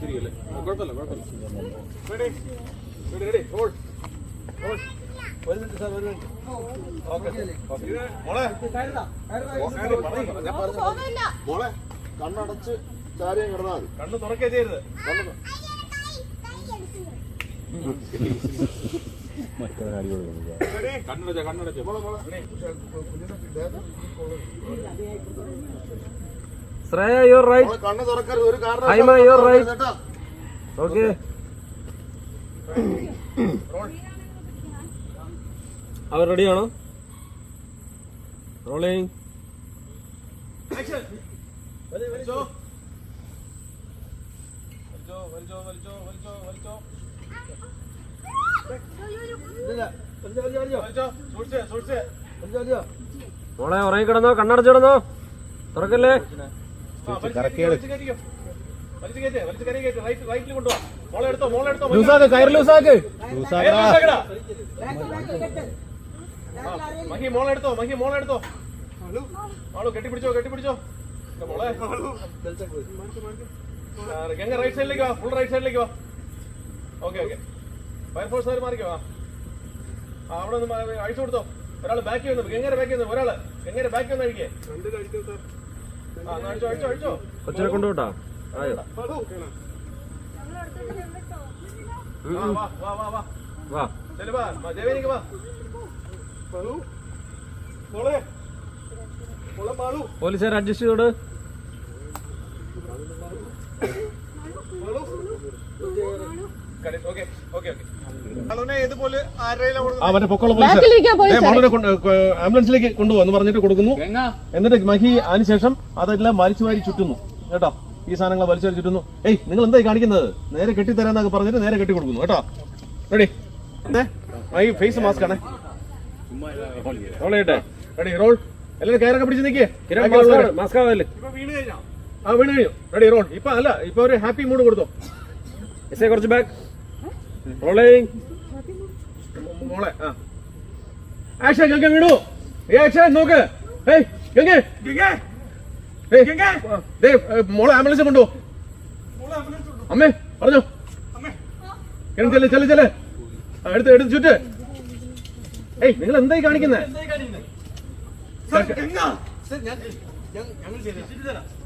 തിരികല്ലേ കുഴപ്പമില്ല കുഴപ്പമില്ല. Ready ready ready hold hold ഒരു മിനിറ്റ് സാർ ഒരു മിനിറ്റ് ഓക്കെ മോളെ ഞാൻ പറഞ്ഞു പോകുന്നില്ല മോളെ കണ്ണടച്ച് ചാരിയെ കിടന്നാൽ മതി. കണ്ണ് തുറക്കേ ചെയ്യരുത്. കണ്ണ് റെഡി കണ്ണടച്ച കണ്ണടച്ച മോളെ മോളെ. ശ്രേയ യുവർ റൈറ്റ് കണ്ണ് തുറക്കരുത്. ഒരു കാരണം ഹൈമ. കേട്ടോ. ഓക്കെ അവർ റെഡിയാണോ റോളിംഗ് വലിച്ചോ മോളെ ഉറങ്ങി കിടന്നോ കണ്ണടച്ചു കിടന്നോ തുറക്കല്ലേ? ലൂസാക്ക് കയറി ലൂസാക്ക്. മഹി മഹി മോളെ എടുത്തോ. മാളു കെട്ടിപ്പിടിച്ചോ കെട്ടിപ്പിടിച്ചോ. ഇതാ മോളെ. ആ, ഗംഗ റൈറ്റ് സൈഡിലേക്ക് വാ ഫുൾ റൈറ്റ് സൈഡിലേക്ക് വാ. Okay okay fire force Marico? ആ. അവിടെ ഒന്ന് അഴിച്ചു കൊടുത്തോ. ഒരാൾ ബാക്കി വന്നു. ഗംഗയുടെ ബാക്കി വന്നു. ഒരാൾ. ഗംഗയുടെ ബാക്കി വന്നു അഴിക്കേ കൊച്ചിനെ കൊണ്ടുപോട്ടാ ആയോ? വാ. അഡ്ജസ്റ്റ് ചെയ്തോട്. ആംബുലൻസിലേക്ക് കൊണ്ടുപോകുന്നു പറഞ്ഞിട്ട് കൊടുക്കുന്നു. എന്നിട്ട് മഹി അതിനുശേഷം അതെല്ലാം വലിച്ചു വാരി ചുറ്റുന്നു. കേട്ടോ? ഈ സാധനങ്ങൾ വലിച്ചു വാരി ചുറ്റുന്നു. ഏയ് നിങ്ങൾ എന്തായി കാണിക്കുന്നത്? നേരെ കെട്ടിത്തരാന്നൊക്കെ പറഞ്ഞിട്ട് നേരെ കെട്ടി കൊടുക്കുന്നു കേട്ടോ? റെഡി. മഹി ഫേസ് മാസ്ക് ആണേ. റോളേട്ടെ റെഡി റോൾ. എല്ലാവരും കയറൊക്കെ പിടിച്ച് നിൽക്കേ മാസ്ക് ആവല്ലേ? ഇപ്പൊ വീണ് കഴിഞ്ഞോ? ആ വീണ് കഴിഞ്ഞു. Ready roll. ഇപ്പൊ അല്ല ഇപ്പൊ ഒരു ഹാപ്പി മൂഡ് കൊടുത്തോ. എസ് കുറച്ച് ബാക്ക് റോളിംഗ് മോളെ ആ. ആക്ഷൻ ഗംഗ വീണു. ഏ ആക്ഷൻ നോക്ക്. ഏയ് ഗംഗ. ഏയ്, ഗംഗ. ദേ, മോളെ ആംബുലൻസ് കൊണ്ടോ അമ്മേ പറഞ്ഞോ. അമ്മേ. ചെല്ല് ചെല്ല് ചെല്ല്. എടുത്ത് എടുത്ത് ചുറ്റ്. ഏയ് നിങ്ങൾ എന്തായി കാണിക്കുന്നേ? സർ, ഗംഗ. സർ, ഞാൻ- ഞാൻ- ഞങ്ങൾ.